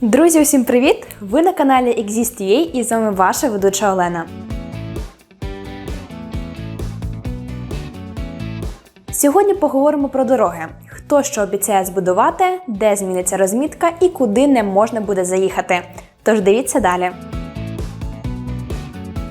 Друзі, усім привіт! Ви на каналі Exist.ua і з вами ваша ведуча Олена. Сьогодні поговоримо про дороги. Хто що обіцяє збудувати, де зміниться розмітка і куди не можна буде заїхати. Тож дивіться далі.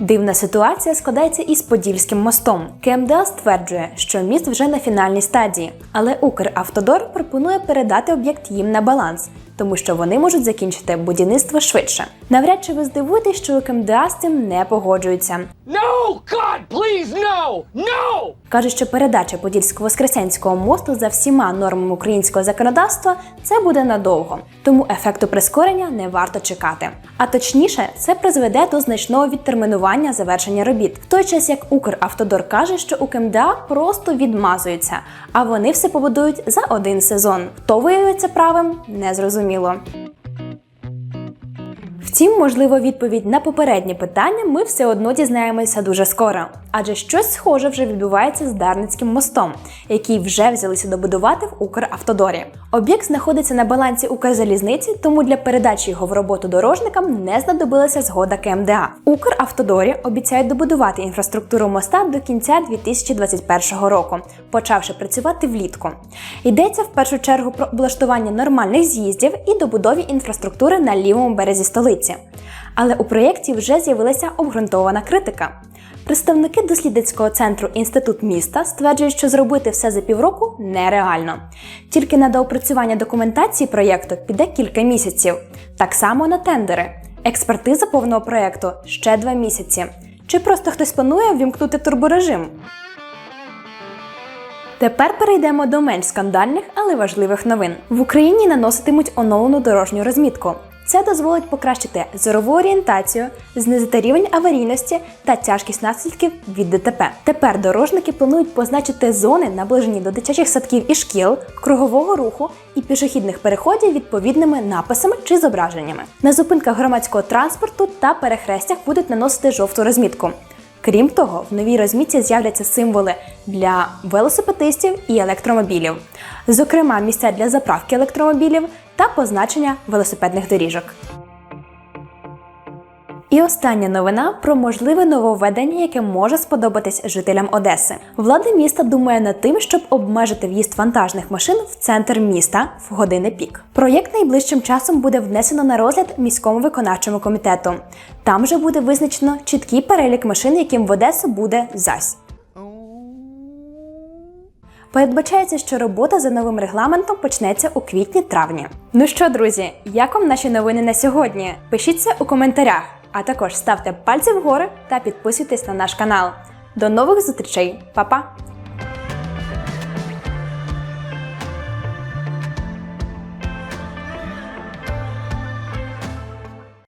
Дивна ситуація складається із Подільським мостом. КМДА стверджує, що міст вже на фінальній стадії, але Укравтодор пропонує передати об'єкт їм на баланс, тому що вони можуть закінчити будівництво швидше. Навряд чи ви здивуєтесь, що КМДА з цим не погоджуються. No! God, please, no! No! Каже, що передача Подільсько-Воскресенського мосту за всіма нормами українського законодавства це буде надовго, тому ефекту прискорення не варто чекати. А точніше, це призведе до значного відтермінування завершення робіт, в той час як Укравтодор каже, що у КМДА просто відмазуються, а вони все побудують за один сезон. Хто виявиться правим, незрозуміло. Втім, можливо, відповідь на попереднє питання ми все одно дізнаємося дуже скоро, адже щось схоже вже відбувається з Дарницьким мостом, який вже взялися добудувати в Укравтодорі. Об'єкт знаходиться на балансі Укрзалізниці, тому для передачі його в роботу дорожникам не знадобилася згода КМДА. Укравтодорі обіцяють добудувати інфраструктуру моста до кінця 2021 року, почавши працювати влітку. Йдеться в першу чергу про облаштування нормальних з'їздів і добудові інфраструктури на лівому березі столиці. Але у проєкті вже з'явилася обґрунтована критика. Представники дослідницького центру Інститут міста стверджують, що зробити все за півроку нереально. Тільки на доопрацювання документації проєкту піде кілька місяців. Так само на тендери. Експертиза повного проєкту ще два місяці. Чи просто хтось планує ввімкнути турборежим? Тепер перейдемо до менш скандальних, але важливих новин. В Україні наноситимуть оновлену дорожню розмітку. Це дозволить покращити зорову орієнтацію, знизити рівень аварійності та тяжкість наслідків від ДТП. Тепер дорожники планують позначити зони, наближені до дитячих садків і шкіл, кругового руху і пішохідних переходів відповідними написами чи зображеннями. На зупинках громадського транспорту та перехрестях будуть наносити жовту розмітку. Крім того, в новій розмітці з'являться символи для велосипедистів і електромобілів, зокрема місця для заправки електромобілів та позначення велосипедних доріжок. І остання новина про можливе нововведення, яке може сподобатись жителям Одеси. Влада міста думає над тим, щоб обмежити в'їзд вантажних машин в центр міста в години пік. Проєкт найближчим часом буде внесено на розгляд міському виконавчому комітету. Там же буде визначено чіткий перелік машин, яким в Одесу буде зась. Передбачається, що робота за новим регламентом почнеться у квітні-травні. Ну що, друзі, як вам наші новини на сьогодні? Пишіться у коментарях, а також ставте пальці вгору та підписуйтесь на наш канал. До нових зустрічей, Па-па!